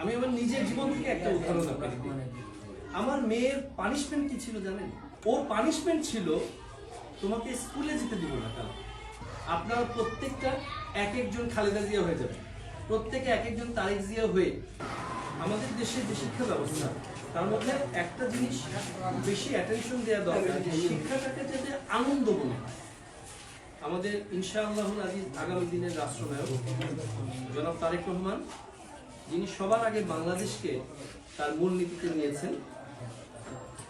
আমি আমার নিজের জীবন থেকে একটা উদাহরণ আপনাকে আমার মেয়ের পানিশমেন্ট কি ছিল জানেন? ওর পানিশমেন্ট ছিল, তোমাকে স্কুলে যেতে দিব না কাল আপনার প্রত্যেকটা এক একজন খালেদা জিয়া হয়ে যাবে। প্রত্যেকে এক একজন তারেক জিয়া হয়ে আমাদের দেশের যে শিক্ষা ব্যবস্থা, তার মধ্যে একটা জিনিস বেশি অ্যাটেনশন দেওয়া দরকার শিক্ষাটাকে যাতে আনন্দ মনে হয়। আমাদের ইনশাআল্লাহ আজিজ আগামী দিনের রাষ্ট্রনায়ক জনাব তারেক রহমান যিনি সবার আগে বাংলাদেশকে তার মূলনীতিতে নিয়েছেন,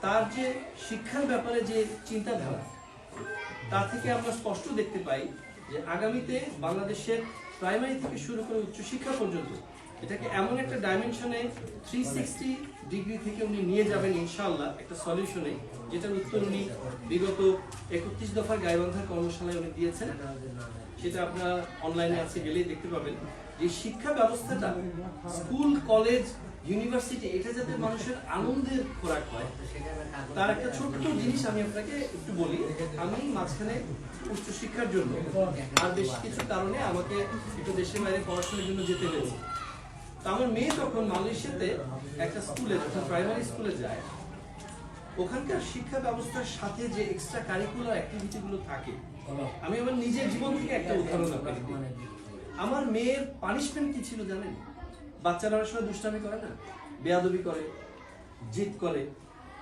তার যে শিক্ষার ব্যাপারে যে চিন্তাধারা, তা থেকে আমরা স্পষ্ট দেখতে পাই যে আগামীতে বাংলাদেশের প্রাইমারি থেকে শুরু করে উচ্চশিক্ষা পর্যন্ত এটাকে এমন একটা ডাইমেনশনে থ্রি সিক্সটি ডিগ্রি থেকে উনি নিয়ে যাবেন ইনশাআল্লাহ, একটা সলিউশনে যেটার উত্তর উনি বিগত একত্রিশ দফার গাইবান্ধার কর্মশালায় উনি দিয়েছেন। সেটা আপনারা অনলাইনে আছে, গেলেই দেখতে পাবেন। যে শিক্ষা ব্যবস্থাটা স্কুল কলেজ ইউনিভার্সিটি এটা যাতে মানুষের আনন্দের খোরাক হয়, তার একটা ছোট্ট জিনিস আমি আপনাকে একটু বলি। আমি মাঝখানে উচ্চশিক্ষার জন্য আর বেশ কিছু কারণে আমাকে একটু দেশের বাইরে পড়াশোনার জন্য যেতে হয়েছে। আমার মেয়ে তখন মালয়েশিয়াতে একটা স্কুলে, যখন প্রাইমারি স্কুলে যায়, ওখানকার শিক্ষা ব্যবস্থার সাথে যে এক্সট্রা কারিকুলার অ্যাক্টিভিটি গুলো থাকে, আমি আমার নিজের জীবন থেকে একটা উদাহরণ আমার মেয়ের পানিশমেন্ট কি ছিল জানেন? বাচ্চারা অনেক সময় দুষ্টামি করে না? বেয়াদবি করে, জিদ করে।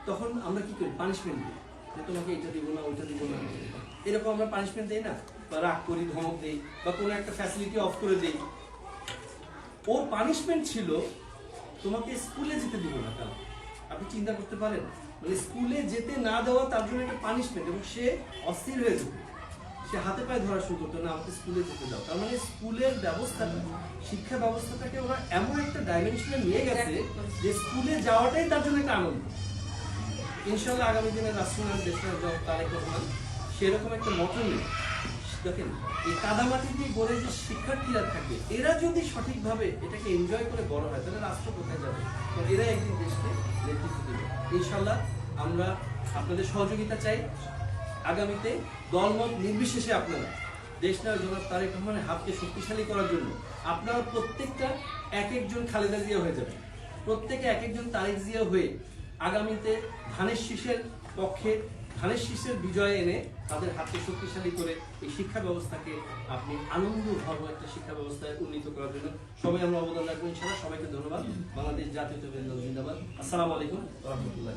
তখন আমরা কি করি? পানিশমেন্ট দিই। যে তোমাকে এটা দিব না, ওইটা দিব না। এরকম আমরা পানিশমেন্ট দিই না? বা রাগ করি, ধমক দিই, বা কোনো একটা ফ্যাসিলিটি অফ করে দিই। ওর পানিশমেন্ট ছিল তোমাকে স্কুলে যেতে দিব না কাল আপনি চিন্তা করতে পারেন মানে স্কুলে যেতে না দেওয়া তার জন্য একটা পানিশমেন্ট এবং সে অস্থির হয়ে যেত। সে হাতে পায়ে ধরা শুরু করতো না আমাকে স্কুলে যেতে দাও। তার মানে স্কুলের ব্যবস্থাটা শিক্ষা ব্যবস্থাটাকে ওরা এমন একটা ডাইমেনশনে নিয়ে গেছে যে স্কুলে যাওয়াটাই তার জন্য একটা আনন্দ। ইনশাল্লাহ আগামী দিনে রাষ্ট্রনাথ দেশের তারেক রহমান সেরকম একটা মতন নেই। দেখেন, এই কাদামাটি দিয়ে গড়ে যে শিক্ষার্থীরা থাকবে, এরা যদি সঠিকভাবে এটাকে এনজয় করে বড় হয়, তাহলে রাষ্ট্র কোথায় যাবে? তো এরা একদিন দেশকে নেতৃত্ব দেবে। ইনশাল্লাহ আমরা আপনাদের সহযোগিতা চাই। আগামীতে দলমত নির্বিশেষে আপনারা দেশ নায়ক জনাব তারেক রহমানের হাতকে শক্তিশালী করার জন্য আপনারা প্রত্যেকটা এক একজন খালেদা জিয়া হয়ে যাবে প্রত্যেকে এক একজন তারেক জিয়া হয়ে আগামীতে ধানের শীষের পক্ষে ধানের শীষের বিজয় এনে তাদের হাতকে শক্তিশালী করে এই শিক্ষা ব্যবস্থাকে আপনি আনন্দ ভাব একটা শিক্ষা ব্যবস্থায় উন্নীত করার জন্য সবাই আমরা অবদান রাখব, ইনশাআল্লাহ সবাইকে ধন্যবাদ। বাংলাদেশ জাতীয় জিন্দাবাদ। আসসালামু আলাইকুম। রহমতুল্লাহ